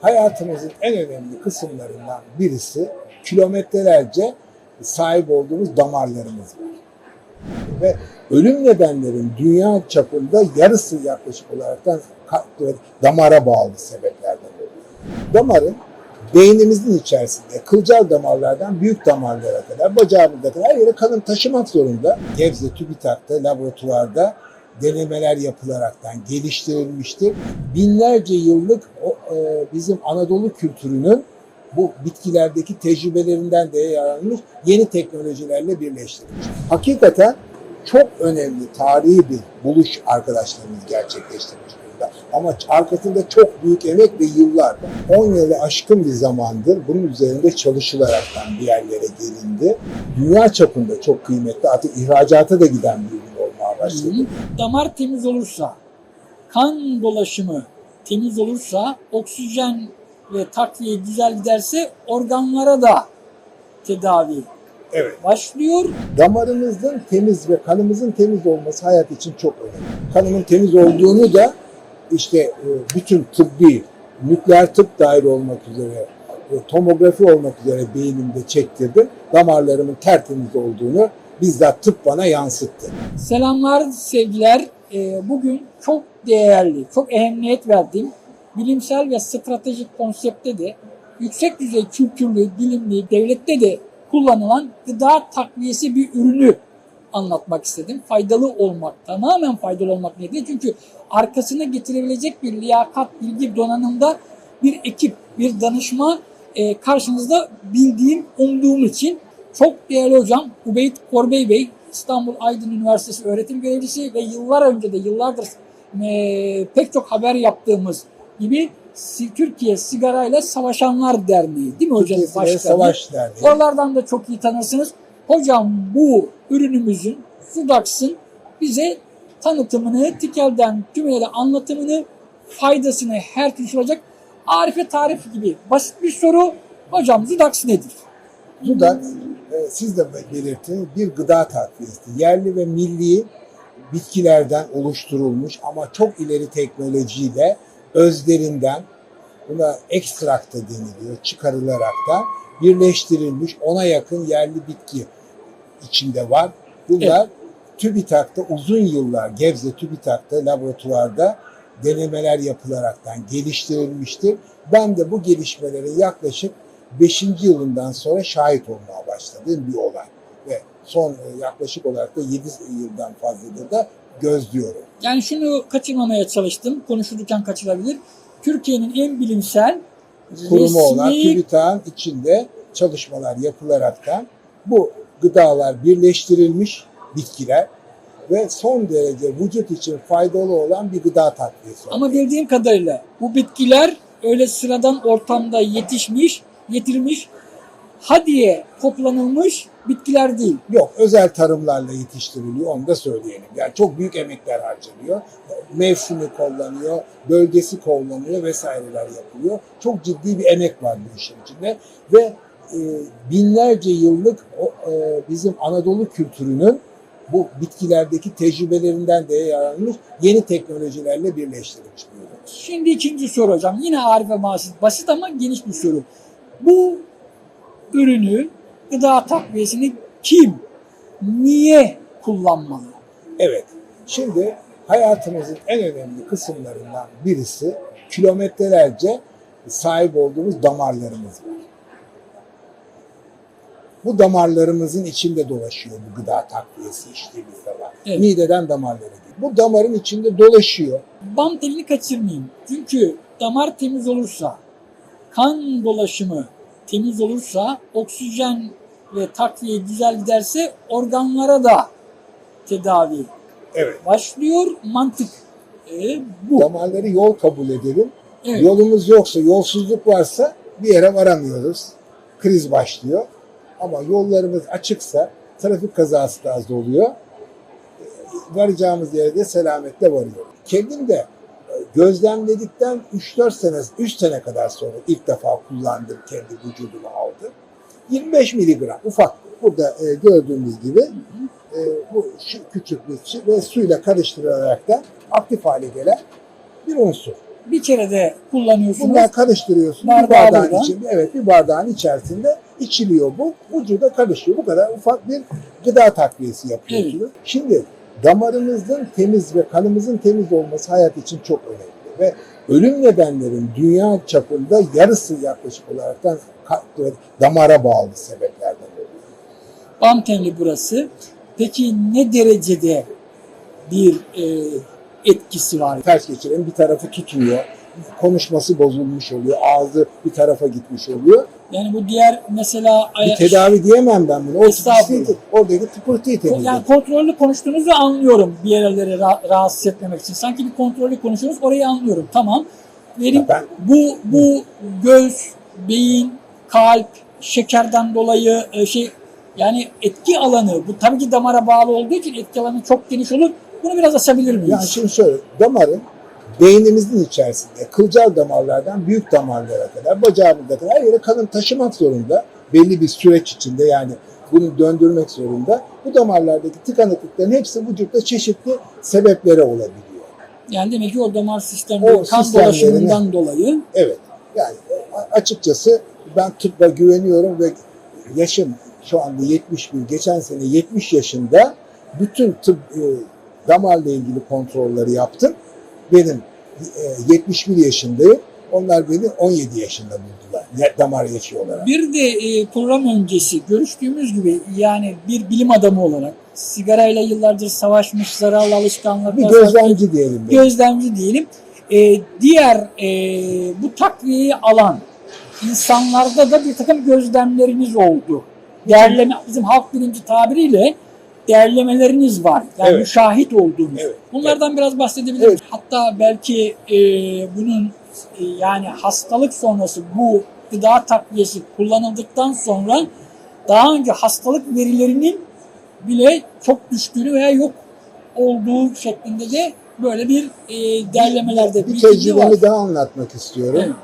hayatımızın en önemli kısımlarından birisi kilometrelerce sahip olduğumuz damarlarımız. Ve ölüm nedenlerin dünya çapında yarısı yaklaşık olarak damara bağlı sebeplerden oluyor. Damarın beynimizin içerisinde kılcal damarlardan büyük damarlara kadar, bacağımıza kadar her yere kanın taşımak zorunda. Gebze TÜBİTAK'ta laboratuvarda denemeler yapılaraktan geliştirilmiştir. Binlerce yıllık o, e, bizim Anadolu kültürünün bu bitkilerdeki tecrübelerinden de yararlanmış yeni teknolojilerle birleştirilmiş. Hakikaten çok önemli tarihi bir buluş arkadaşlarımız gerçekleştirmiş burada. Ama arkasında çok büyük emek ve yıllar var. 10 yılı aşkın bir zamandır bunun üzerinde çalışılaraktan bir yerlere gelindi. Dünya çapında çok kıymetli artık ihracata da giden bir ürün olmaya başladı. Damar temiz olursa, kan dolaşımı temiz olursa, oksijen ve takviye güzel giderse organlara da tedavi Evet. başlıyor. damarımızın temiz ve kanımızın temiz olması hayat için çok önemli. Kanımın temiz olduğunu da işte e, bütün tıbbi, nükleer tıp dahil olmak üzere, e, tomografi olmak üzere beynimde çektirdim. Damarlarımın tertemiz olduğunu bizzat tıp bana yansıttı. Selamlar, sevgiler. Ee, Bugün çok değerli, çok ehemmiyet verdiğim bilimsel ve stratejik konseptte de yüksek düzey kültürlü, bilimli, devlette de kullanılan gıda takviyesi bir ürünü anlatmak istedim. Faydalı olmak, tamamen faydalı olmak nedir? Çünkü arkasına getirebilecek bir liyakat, bilgi donanımda bir ekip, bir danışma e, karşınızda bildiğim, umduğum için çok değerli hocam Ubeyt Korbey Bey, İstanbul Aydın Üniversitesi öğretim görevlisi ve yıllar önce de yıllardır e, pek çok haber yaptığımız gibi Türkiye Sigarayla Savaşanlar Derneği değil mi hocam? Türkiye Başkanı. Savaş Derneği. Oralardan da çok iyi tanırsınız. Hocam bu ürünümüzün Sudax'ın bize tanıtımını, Tikel'den tümüyle anlatımını, faydasını her türlü olacak. Arife tarif gibi basit bir soru. Hocam Zudax nedir? Dudak, e, siz de belirttiniz, bir gıda takviyesi. Yerli ve milli bitkilerden oluşturulmuş ama çok ileri teknolojiyle özlerinden buna ekstrakt da deniliyor çıkarılarak da birleştirilmiş ona yakın yerli bitki içinde var. Bunlar TÜBİTAK'ta uzun yıllar Gebze TÜBİTAK'ta laboratuvarda denemeler yapılaraktan geliştirilmiştir. Ben de bu gelişmelerin yaklaşık 5. yılından sonra şahit olmaya başladığım bir olay. Ve son e, yaklaşık olarak da 7 yıldan fazladır da gözlüyorum. Yani şunu kaçırmamaya çalıştım. Konuşulurken kaçırabilir. Türkiye'nin en bilimsel Kurumu olan resmi TÜBİTAK'ın içinde çalışmalar yapılaraktan bu gıdalar birleştirilmiş bitkiler ve son derece vücut için faydalı olan bir gıda takviyesi. Ama bildiğim kadarıyla bu bitkiler öyle sıradan ortamda yetişmiş, getirilmiş, hadiye toplanılmış bitkiler değil. Yok özel tarımlarla yetiştiriliyor onu da söyleyelim. Yani çok büyük emekler harcanıyor. Mevsimi kullanıyor, bölgesi kullanıyor vesaireler yapılıyor. Çok ciddi bir emek var bu işin içinde ve e, binlerce yıllık o, e, bizim Anadolu kültürünün bu bitkilerdeki tecrübelerinden de yararlanmış yeni teknolojilerle birleştirilmiş bir ürün. Şimdi ikinci soru hocam. Yine Arife basit, basit ama geniş bir soru. Bu ürünü, gıda takviyesini kim, niye kullanmalı? Evet. Şimdi hayatımızın en önemli kısımlarından birisi kilometrelerce sahip olduğumuz damarlarımız var. Bu damarlarımızın içinde dolaşıyor bu gıda takviyesi içtiğimiz zaman. Evet. Mideden damarlara gidiyor. Bu damarın içinde dolaşıyor. Bam telini kaçırmayayım. Çünkü damar temiz olursa, kan dolaşımı temiz olursa, oksijen ve takviye güzel giderse organlara da tedavi Evet. başlıyor. Mantık e, bu. Damarları yol kabul edelim. Evet. Yolumuz yoksa, yolsuzluk varsa bir yere varamıyoruz. Kriz başlıyor. Ama yollarımız açıksa trafik kazası da az oluyor. Ee, Varacağımız yere de selametle varıyoruz. Kendim de e, gözlemledikten 3-4 sene, 3 sene kadar sonra ilk defa kullandım kendi vücuduma aldım. 25 miligram ufak. Burada e, gördüğümüz gibi e, bu şu küçük bir şey ve suyla karıştırılarak da aktif hale gelen bir unsur. bir kere de kullanıyorsunuz. Bunlar karıştırıyorsun. Bardağı bir bardağın içinde, evet bir bardağın içerisinde içiliyor bu. Ucu da karışıyor. Bu kadar ufak bir gıda takviyesi yapıyorsunuz. Şimdi damarımızın temiz ve kanımızın temiz olması hayat için çok önemli. Ve ölüm nedenlerin dünya çapında yarısı yaklaşık olaraktan ka- damara bağlı sebeplerden oluyor. Bam tenli burası. Peki ne derecede bir e, etkisi var? Ters geçiren bir tarafı tutuyor. Konuşması bozulmuş oluyor. Ağzı bir tarafa gitmiş oluyor. Yani bu diğer mesela Bir tedavi diyemem ben bunu. O Estağfurullah. tıpkı- oradaki tıpırtıyı temizliyor. yani kontrollü konuştuğunuzu anlıyorum bir yerleri ra- rahatsız etmemek için. Sanki bir kontrollü konuşuyoruz orayı anlıyorum. Tamam. Benim Ben- bu bu göz, beyin, kalp, şekerden dolayı e, şey yani etki alanı bu tabii ki damara bağlı olduğu için etki alanı çok geniş olur. Bunu biraz açabilir miyiz? Yani şimdi şöyle damarın beynimizin içerisinde kılcal damarlardan büyük damarlara kadar bacağımıza kadar her yere kanın taşımak zorunda. Belli bir süreç içinde yani bunu döndürmek zorunda. Bu damarlardaki tıkanıklıkların hepsi vücutta çeşitli sebepleri olabiliyor. Yani demek ki o damar sistemi, O kan dolaşımından dolayı Evet. Yani açıkçası ben tıbba güveniyorum ve yaşım şu anda 71, geçen sene 70 yaşında bütün tıp e, damarla ilgili kontrolleri yaptım. Benim e, 71 yaşındayım. Onlar beni 17 yaşında buldular. Damar yaşı olarak. Bir de e, program öncesi görüştüğümüz gibi yani bir bilim adamı olarak sigarayla yıllardır savaşmış zararlı alışkanlıklar, Bir gözlemci diyelim. benim. gözlemci diyelim. E, diğer e, bu takviyeyi alan insanlarda da bir takım gözlemleriniz oldu. Değerleme, bizim halk bilinci tabiriyle değerlemeleriniz var. Yani Evet. müşahit olduğunuz. Evet. Bunlardan biraz bahsedebilir Evet. Hatta belki e, bunun e, yani hastalık sonrası bu gıda takviyesi kullanıldıktan sonra daha önce hastalık verilerinin bile çok düştüğünü veya yok olduğu şeklinde de böyle bir e, derlemelerde bir var. tecrübemi daha anlatmak istiyorum.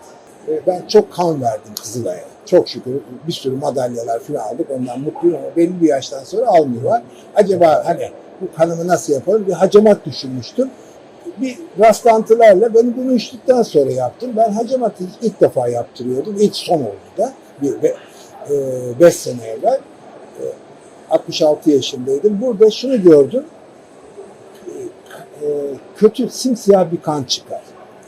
Evet. E, Ben çok kan verdim Kızılay'a. Çok şükür bir sürü madalyalar falan aldık. Ondan mutluyum ama belli bir yaştan sonra almıyorlar. Acaba hani bu kanımı nasıl yaparım? Bir hacamat düşünmüştüm. Bir rastlantılarla ben bunu içtikten sonra yaptım. Ben hacamatı ilk defa yaptırıyordum. İlk son oldu da. Bir, be, 5 sene evvel. E, 66 yaşındaydım. Burada şunu gördüm. E, kötü simsiyah bir kan çıkar.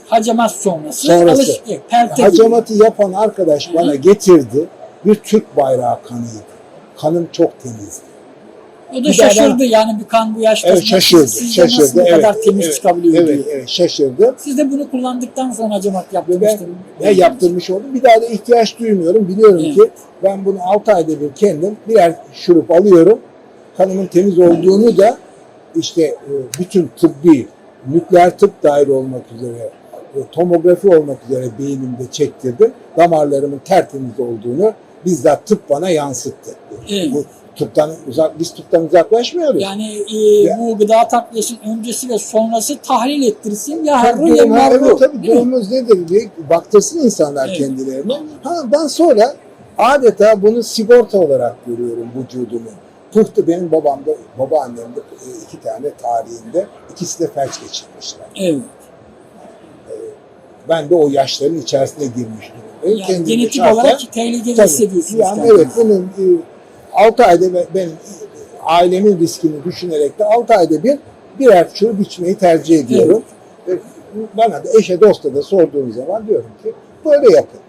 Hacamat sonrası, Sonrası. gibi. Hacamatı yapan arkadaş bana getirdi. Bir Türk bayrağı kanıydı. Kanım çok temizdi. O da Bir şaşırdı yani bir kan bu yaşta. Evet şaşırdı. Sizce nasıl şaşırdı. bu evet, kadar temiz evet, çıkabiliyor evet, diye. evet, şaşırdı. Siz de bunu kullandıktan sonra hacamat Ve ben ne yaptırmış oldum. Bir daha da ihtiyaç duymuyorum. Biliyorum Evet. ki ben bunu 6 ayda bir kendim birer şurup alıyorum. Kanımın temiz olduğunu da işte e, bütün tıbbi, nükleer tıp dahil olmak üzere, tomografi olmak üzere beynimde çektirdim. Damarlarımın tertemiz olduğunu bizzat tıp bana yansıttı. Evet. Bu tıptan uzak, biz tıptan uzaklaşmıyoruz. Yani e, Ya- bu gıda takviyesinin öncesi ve sonrası tahlil ettirsin ya harru ya marru. Evet tabii durumumuz nedir diye baktırsın insanlar Evet. kendilerine. Ha, ben sonra adeta bunu sigorta olarak görüyorum vücudumu. Pıhtı benim babamda, babaannemde e, iki tane tarihinde ikisi de felç geçirmişler. Evet. Ben de o yaşların içerisine girmiş durumdayım. Yani Kendimi genetik şahsen- olarak tehlikeli hissediyorsunuz. Yani kendinizi. evet bunun 6 ayda ve benim ailemin riskini düşünerek de 6 ayda bir birer çürü biçmeyi tercih ediyorum. Ve bana da eşe dosta da sorduğum zaman diyorum ki böyle yapın.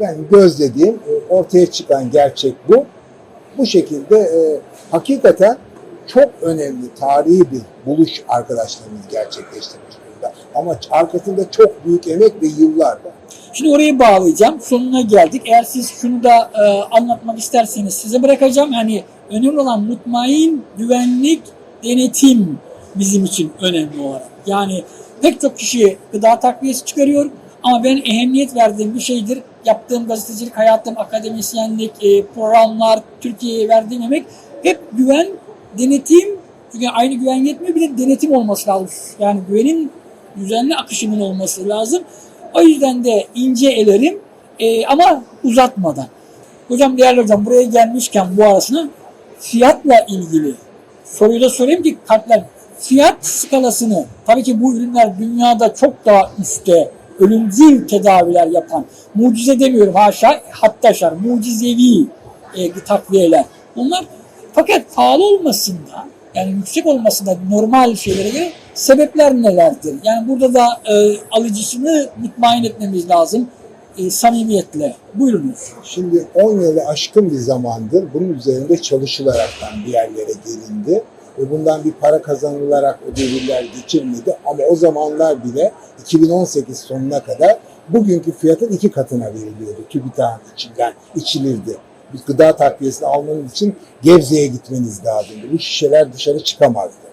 Yani gözlediğim e, ortaya çıkan gerçek bu. Bu şekilde e, hakikaten çok önemli tarihi bir buluş arkadaşlarımız gerçekleştirmiş. Ama arkasında çok büyük emek ve yıllar var. Şimdi orayı bağlayacağım. Sonuna geldik. Eğer siz şunu da e, anlatmak isterseniz size bırakacağım. Yani önemli olan mutmain, güvenlik, denetim bizim için önemli olarak. Yani pek çok kişi gıda takviyesi çıkarıyor ama ben ehemmiyet verdiğim bir şeydir. Yaptığım gazetecilik hayatım, akademisyenlik, e, programlar, Türkiye'ye verdiğim emek hep güven, denetim. Çünkü aynı güven yetmiyor bir de denetim olması lazım. Yani güvenin düzenli akışının olması lazım. O yüzden de ince elerim e, ama uzatmadan. Hocam değerli hocam buraya gelmişken bu arasına fiyatla ilgili soruyu da sorayım ki kalpler fiyat skalasını tabii ki bu ürünler dünyada çok daha üstte ölümcül tedaviler yapan, mucize demiyorum haşa, hattaşar, mucizevi e, takviyeler. Bunlar fakat pahalı olmasında, yani yüksek olmasında normal şeylere göre sebepler nelerdir? Yani burada da e, alıcısını mutmain etmemiz lazım e, samimiyetle. Buyurunuz. Şimdi 10 yılı aşkın bir zamandır bunun üzerinde çalışılaraktan bir yerlere gelindi. Ve bundan bir para kazanılarak o devirler geçilmedi. Ama o zamanlar bile 2018 sonuna kadar bugünkü fiyatın iki katına veriliyordu. TÜBİTAK'ın içinden içilirdi. Bir gıda takviyesini almanız için Gebze'ye gitmeniz lazımdı. Bu şişeler dışarı çıkamazdı.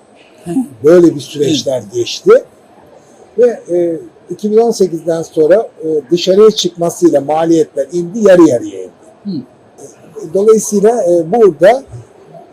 Böyle bir süreçler geçti. Ve e, 2018'den sonra e, dışarıya çıkmasıyla maliyetler indi, yarı yarıya indi. Hı. E, Dolayısıyla e, burada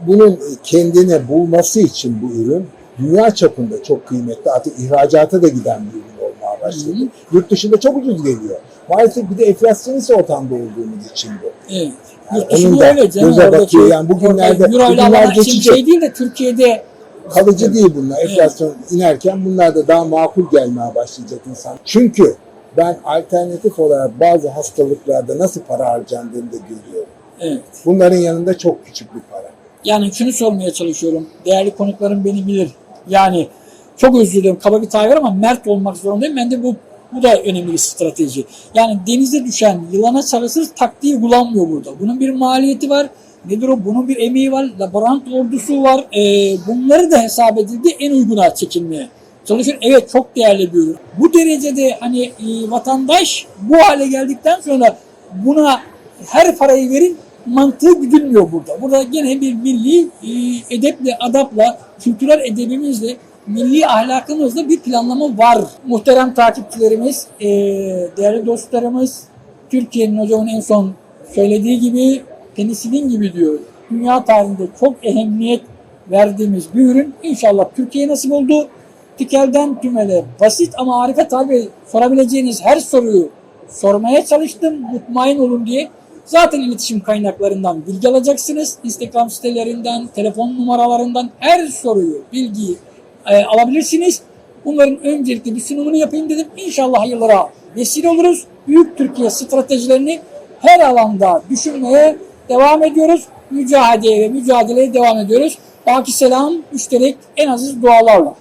bunun kendini bulması için bu ürün dünya çapında çok kıymetli. Artık ihracata da giden bir ürün olmaya başladı. Hı Yurt dışında çok ucuz geliyor. Maalesef bir de enflasyonist ortamda olduğumuz için bu. Evet. Yurt dışında öyle canım. göze Oradaki- batıyor. Yani bugünlerde, Euro ile bugünler almak için geçecek. şey değil de Türkiye'de kalıcı değil bunlar. Enflasyon inerken bunlar da daha makul gelmeye başlayacak insan. Çünkü ben alternatif olarak bazı hastalıklarda nasıl para harcandığını da görüyorum. evet. Bunların yanında çok küçük bir para. Yani şunu sormaya çalışıyorum. Değerli konuklarım beni bilir. Yani çok özür dilerim kaba bir tabir ama mert olmak zorundayım. Ben de bu bu da önemli bir strateji. Yani denize düşen yılana sarılsız taktiği kullanmıyor burada. Bunun bir maliyeti var. Nedir o? Bunun bir emeği var. Laborant ordusu var. Ee, bunları da hesap edildi. En uyguna çekilmeye çalışıyor. Evet çok değerli bir ürün. Bu derecede hani e, vatandaş bu hale geldikten sonra buna her parayı verin mantığı güdülmüyor burada. Burada gene bir milli e, edeple, adapla, kültürel edebimizle, milli ahlakımızla bir planlama var. Muhterem takipçilerimiz, e, değerli dostlarımız, Türkiye'nin hocamın en son söylediği gibi penisilin gibi diyor. Dünya tarihinde çok ehemmiyet verdiğimiz bir ürün inşallah Türkiye'ye nasip oldu. Tikelden tümele basit ama Arifet abi sorabileceğiniz her soruyu sormaya çalıştım. Mutmain olun diye. Zaten iletişim kaynaklarından bilgi alacaksınız. Instagram sitelerinden, telefon numaralarından her soruyu, bilgiyi e, alabilirsiniz. Bunların öncelikle bir sunumunu yapayım dedim. İnşallah hayırlara vesile oluruz. Büyük Türkiye stratejilerini her alanda düşünmeye devam ediyoruz. Mücadeleye ve mücadeleye devam ediyoruz. Baki selam, müşterek en aziz dualarla.